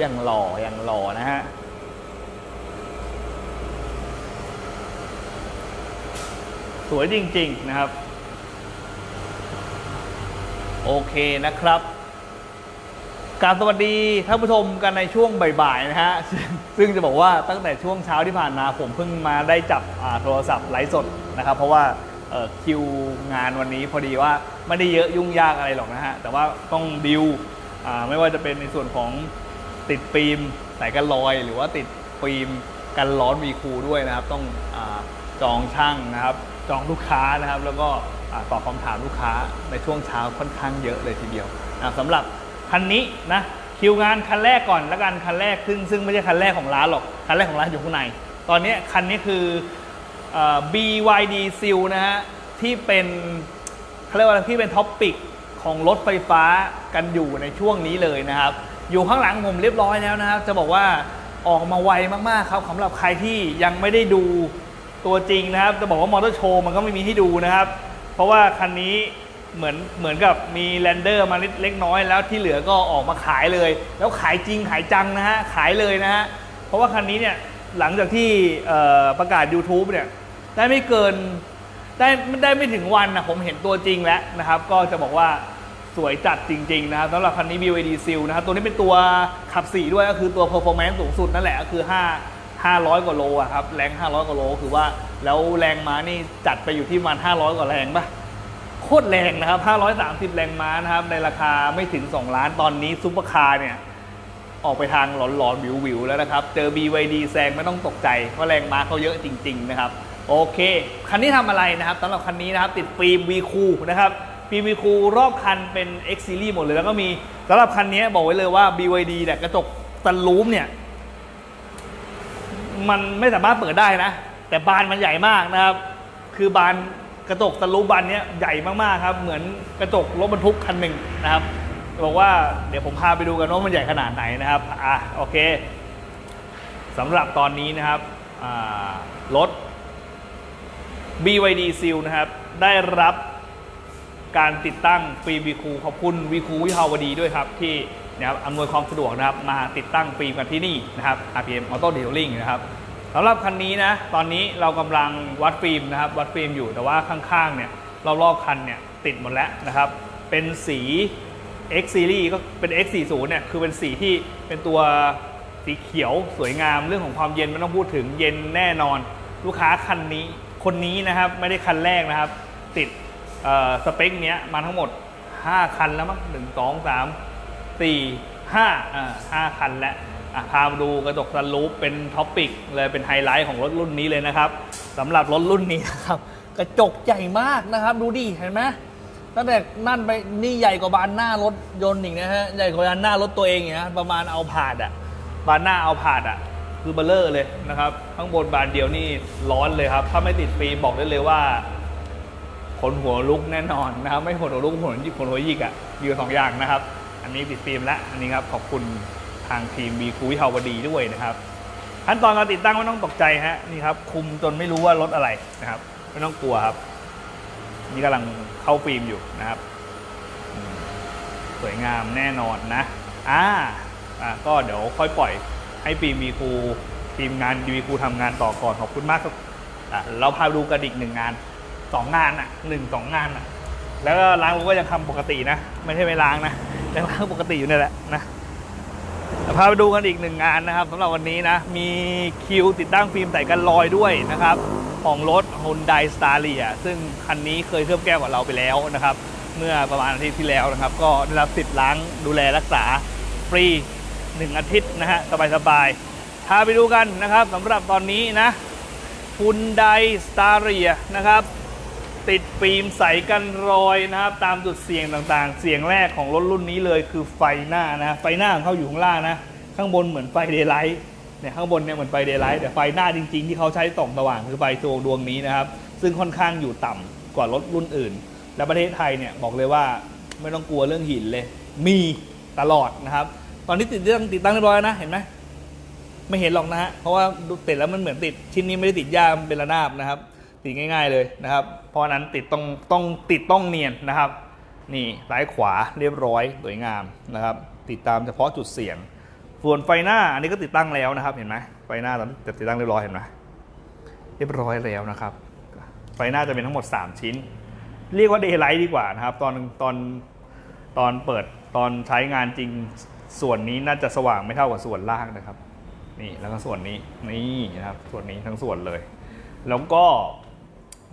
หยังหล่ออยังหล่อนะฮะสวยจริง ๆ นะครับ โอเคนะครับกาบสวัสดีท่านผู้ชมกันในช่วงบ่ายๆนะฮะ ซึ่งจะบอกว่าตั้งแต่ช่วงเช้าที่ผ่านมาผมเพิ่งมาได้จับโทรศัพท์ไลฟ์สดนะครับ เพราะว่าคิวงานวันนี้พอดีว่าไม่ได้เยอะยุ่งยากอะไรหรอกนะฮะ แต่ว่าต้องดิวไม่ว่าจะเป็นในส่วนของ ติดฟิล์มสายกันลอย หรือว่าติดฟิล์มกันร้อนวีคูด้วยนะครับ ต้องอจองช่างนะครับ จองลูกค้านะครับ แล้วก็ตอบคำถามลูกค้าในช่วงเช้าค่อนข้างเยอะเลยทีเดียวนะสำหรับคันนี้นะคิวงานคันแรกก่อนแล้วกันคันแรกซึ่งซึ่งไม่ใช่คันแรกของร้านหรอกคันแรกของร้านอยู่ข้างใน ตอนนี้คันนี้คืออ BYD Seal นะฮะที่เป็นเขาเรียกว่าอะไรที่เป็นท็อปปิกของรถไฟฟ้ากันอยู่ในช่วงนี้เลยนะครับ อยู่ข้างหลังผมเรียบร้อยแล้วนะครับ จะบอกว่าออกมาไวมากๆครับสำหรับใครที่ยังไม่ได้ดูตัวจริงนะครับ จะบอกว่ามอเตอร์โชว์มันก็ไม่มีให้ดูนะครับ เพราะว่าคันนี้เหมือนเหมือนกับมีแรนเดอร์มาเล็กน้อยแล้วที่เหลือก็ออกมาขายเลย แล้วขายจริงขายจังนะฮะขายเลยนะฮะเพราะว่าคันนี้เนี่ยหลังจากที่ประกาศ YouTube เนี่ยได้ไม่เกินได้ได้ไม่ถึงวันนะผมเห็นตัวจริงแล้วนะครับ ก็จะบอกว่า สวยจัดจริง ๆ นะครับสำหรับคันนี้ BYD Seal นะครับ ตัวนี้เป็นตัวขับ 4 ด้วยก็คือตัว performance สูงสุดนั่นแหละก็คือ 5 500 กว่าโลอะครับ แรง 500 กว่าโล คือว่า แล้วแรงม้านี่จัดไปอยู่ที่ประมาณ 500 กว่าแรงปะโคตรแรงนะครับ 530 แรงม้านะครับ ในราคาไม่ถึง 2 ล้าน ตอนนี้ซุปเปอร์คาร์เนี่ย ออกไปทางหลอนๆวิวๆแล้วนะครับ เจอ BYD แซงไม่ต้องตกใจ เพราะแรงม้าเขาเยอะจริง ๆ นะครับ โอเค คันนี้ทำอะไรนะครับสำหรับคันนี้นะครับ ติดฟิล์ม V คูนะครับ ฟิล์ม V คูรอบคันเป็น X Series หมดเลย แล้วก็มีสำหรับคันนี้บอกไว้เลยว่า BYD เนี่ยกระจกซันรูฟเนี่ย มันไม่สามารถเปิดได้นะ แต่บานมันใหญ่มากนะครับ คือบานกระจกตะลุบานนี้ใหญ่มากๆครับ เหมือนกระจกรถบรรทุกคันหนึ่งนะครับบอกว่าเดี๋ยวผมพาไปดูกันว่ามันใหญ่ขนาดไหนนะครับอะโอเคสำหรับตอนนี้นะครับอ่ารถ BYD Seal นะครับ ได้รับ การติดตั้งฟิล์มวีคูขอบคุณวีคูวิภาวดีด้วยครับ ที่นะครับอำนวยความสะดวกนะครับมาติดตั้งฟิล์กันที่นี่นะครับ RPM Auto Detailing นะครับสำหรับคันนี้นะตอนนี้เรากำลังวัดฟิล์มนะครับวัดฟิล์มอยู่แต่ว่าข้างๆเนี่ยรอบๆคันเนี่ยติดหมดแล้วนะครับ เป็นสี X Series ก็เป็น X40 เนี่ยคือเป็นสีที่เป็นตัวสีเขียวสวยงามเรื่องของความเย็นไม่ต้องพูดถึงเย็นแน่นอน ลูกค้าคันนี้คนนี้นะครับไม่ได้คันแรกนะครับ ติด สเปคเนี้ยมาทั้งหมด 5 คันแล้วมั้งหนึ่งสองสามสี่ห้าอ่าห้าคันแล้วพามาดูกระจกซันรูปเป็นท็อปปิกเลยเป็นไฮไลท์ของรถรุ่นนี้เลยนะครับสำหรับรถรุ่นนี้นะครับ กระจกใหญ่มากนะครับดูดิเห็นไหมตั้งแต่นั่นไปนี่ใหญ่กว่าบานหน้ารถยนต์อีกนะฮะใหญ่กว่าบานหน้ารถตัวเองอย่างเงี้ยประมาณเอาผาดอะบานหน้าเอาผาดอะคือเบลเลอร์เลยนะครับ ข้างบนบานเดียวนี่ร้อนเลยครับ ถ้าไม่ติดฟิล์มบอกได้เลยว่า ขนหัวลุกแน่นอนนะครับ ไม่ขนหัวลุกขนยิกขนหัวยิกอะมีอยู่สองอย่างนะครับ อันนี้ติดฟิล์มและอันนี้ครับขอบคุณทางทีมบีคูวิภาวดีด้วยนะครับขั้นตอนการติดตั้งไม่ต้องตกใจฮะนี่ครับคุมจนไม่รู้ว่ารถอะไรนะครับ ไม่ต้องกลัวครับ นี่กำลังเข้าฟิล์มอยู่นะครับ สวยงามแน่นอนนะอ่าอ่าก็เดี๋ยวค่อยปล่อยให้ฟิล์มมีครูทีมงานดีครูทำงานต่อก่อนขอบคุณมากครับอะเราพาดูกระดิกหนึ่งงาน สองงานอะหนึ่งสองงานอะ แล้วก็ล้างรถก็ยังทำปกตินะ ไม่ใช่ไม่ล้างนะยังล้างปกติอยู่นี่แหละนะพาไปดูกันอีกหนึ่งงานนะครับสำหรับวันนี้นะ มีคิวติดตั้งฟิล์มใส่กันรอยด้วยนะครับ ของรถ Hyundai Staria ซึ่งคันนี้เคยเคลือบแก้วกับเราไปแล้วนะครับ เมื่อประมาณอาทิตย์ที่แล้วนะครับ ก็ได้รับสิทธิ์ล้างดูแลรักษาฟรี 1 อาทิตย์นะฮะสบายๆพาไปดูกันนะครับสำหรับตอนนี้นะ Hyundai Staria นะครับ ติดฟิล์มใสกันรอยนะครับ ตามจุดเสี่ยงต่างๆ เสี่ยงแรกของรถรุ่นนี้เลยคือไฟหน้านะ ไฟหน้าของเขาอยู่ข้างล่างนะ ข้างบนเหมือนไฟเดย์ไลท์เนี่ยข้างบนเนี่ยเหมือนไฟเดย์ไลท์แต่ไฟหน้าจริง ๆ ที่เขาใช้ส่องสว่างคือไฟตัวดวงนี้นะครับ ซึ่งค่อนข้างอยู่ต่ำกว่ารถรุ่นอื่น และประเทศไทยเนี่ยบอกเลยว่าไม่ต้องกลัวเรื่องหินเลย มีตลอดนะครับ ตอนนี้ติดตั้งติดตั้งเรียบร้อยนะเห็นไหมไม่เห็นหรอกนะฮะเพราะว่าติดแล้วมันเหมือนติดชิ้นนี้ไม่ได้ติดยามเป็นระนาบนะครับ ติดง่าย ๆเลยนะครับ เพราะนั้นติดต้องต้องติดต้องเนียนนะครับ นี่ซ้ายขวาเรียบร้อยสวยงามนะครับ ติดตามเฉพาะจุดเสี่ยง ส่วนไฟหน้าอันนี้ก็ติดตั้งแล้วนะครับเห็นไหมไฟหน้าตอนนี้ติดตั้งเรียบร้อยเห็นไหมเรียบร้อยแล้วนะครับ ไฟหน้าจะเป็นทั้งหมด 3 ชิ้น เรียกว่าเดย์ไลท์ดีกว่านะครับ ตอนตอนตอนเปิดตอนใช้งานจริงส่วนนี้น่าจะสว่างไม่เท่ากับส่วนล่างนะครับ นี่แล้วก็ส่วนนี้นี่นะครับส่วนนี้ทั้งส่วนเลย แล้วก็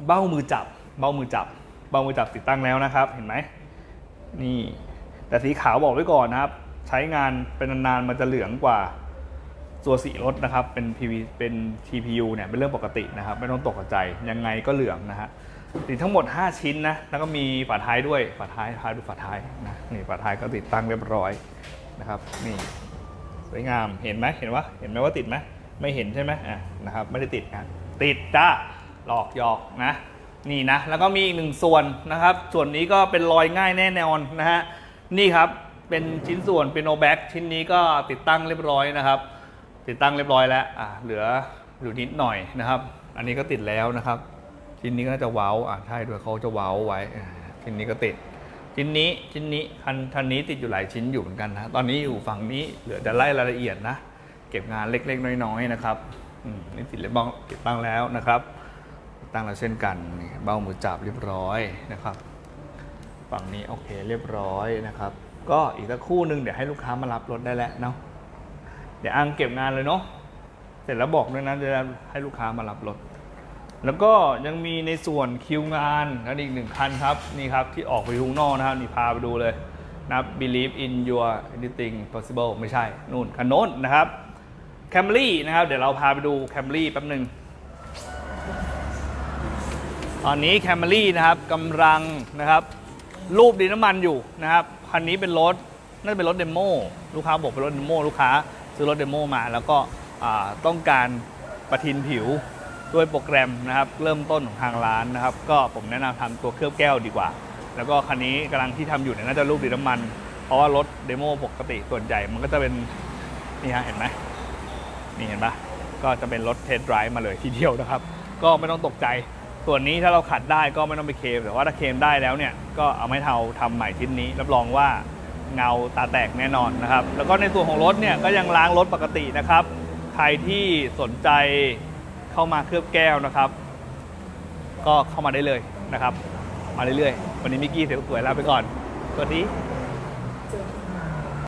เบ้ามือจับ เบ้ามือจับ เบ้ามือจับติดตั้งแล้วนะครับ เห็นไหมนี่ แต่สีขาวบอกไว้ก่อนนะครับ ใช้งานเป็นนานๆมันจะเหลืองกว่าตัวสีรถนะครับ เป็น PV เป็น TPU เนี่ยเป็นเรื่องปกตินะครับ ไม่ต้องตกใจยังไงก็เหลืองนะฮะติดทั้งหมด 5 ชิ้นนะแล้วก็มีฝาท้ายด้วยฝาท้ายท้ายดูฝาท้ายนะนี่ฝาท้ายก็ติดตั้งเรียบร้อยนะครับนี่สวยงามเห็นไหมเห็นว่าเห็นไหมว่าติดไหมไม่เห็นใช่ไหมอะนะครับ ไม่ได้ติดนะติดจ้า หลอกหยอกนะนี่นะแล้วก็มีอีกหนึ่งส่วนนะครับ ส่วนนี้ก็เป็นรอยง่ายแน่นอนนะฮะนี่ครับเป็นชิ้นส่วนเป็นโอแบ็กชิ้นนี้ก็ติดตั้งเรียบร้อยนะครับ ติดตั้งเรียบร้อยแล้วอะเหลืออยู่นิดหน่อยนะครับ อันนี้ก็ติดแล้วนะครับ ชิ้นนี้ก็น่าจะเว้าอะใช่ด้วยเขาจะเว้าไว้ชิ้นนี้ก็ติด ชิ้นนี้ชิ้นนี้คันคันนี้ติดอยู่หลายชิ้นอยู่เหมือนกันนะตอนนี้อยู่ฝั่งนี้เหลือจะไล่รายละเอียดนะเก็บงานเล็กๆ น้อยๆนะครับอืมนี่ติดเรียบร้อยติดตั้งแล้วนะครับ ตั้งแล้วเช่นกันเบ้ามือจับเรียบร้อยนะครับ ฝั่งนี้โอเคเรียบร้อยนะครับ ก็อีกสักคู่หนึ่งเดี๋ยวให้ลูกค้ามารับรถได้แล้วเนาะเดี๋ยวอังเก็บงานเลยเนาะเสร็จแล้วบอกด้วยนะจะให้ลูกค้ามารับรถแล้วก็ยังมีในส่วนคิวงานแล้วอีกหนึ่งคันครับนี่ครับที่ออกไปข้างนอกนะครับนี่พาไปดูเลยนะบ believe in your anything possible ไม่ใช่นู่นคันโน้นนะครับ Camry นะครับ เดี๋ยวเราพาไปดู Camry แป๊บหนึ่ง อนนี้ Camry นะครับกำลังนะครับรูปดินน้ำมันอยู่นะครับคันนี้เป็นรถน่าจะเป็นรถเดโมลูกค้าบอกเป็นรถเดโมลูกค้าซื้อรถเดโมมา แล้วก็ต้องการประทินผิวด้วยโปรแกรมนะครับ เริ่มต้นของทางร้านนะครับ ก็ผมแนะนำทำตัวเคลือบแก้วดีกว่า แล้วก็คันนี้กำลังที่ทำอยู่เนี่ยน่าจะรูปดินน้ำมัน เพราะว่ารถเดโมปกติส่วนใหญ่มันก็จะเป็นนี่ฮะเห็นไหมนี่เห็นปะก็จะเป็นรถเทสไดรฟ์มาเลยทีเดียวนะครับ ก็ไม่ต้องตกใจ ส่วนนี้ถ้าเราขัดได้ก็ไม่ต้องไปเคมแต่ว่าถ้าเคมได้แล้วเนี่ยก็เอาไม้เทาทำใหม่ชิ้นนี้ รับรองว่าเงาตาแตกแน่นอนนะครับ แล้วก็ในส่วนของรถเนี่ยก็ยังล้างรถปกตินะครับ ใครที่สนใจเข้ามาเคลือบแก้วนะครับ ก็เข้ามาได้เลยนะครับ มาเรื่อยๆ วันนี้มิกกี้เสียงสวยลาไปก่อน สวัสดี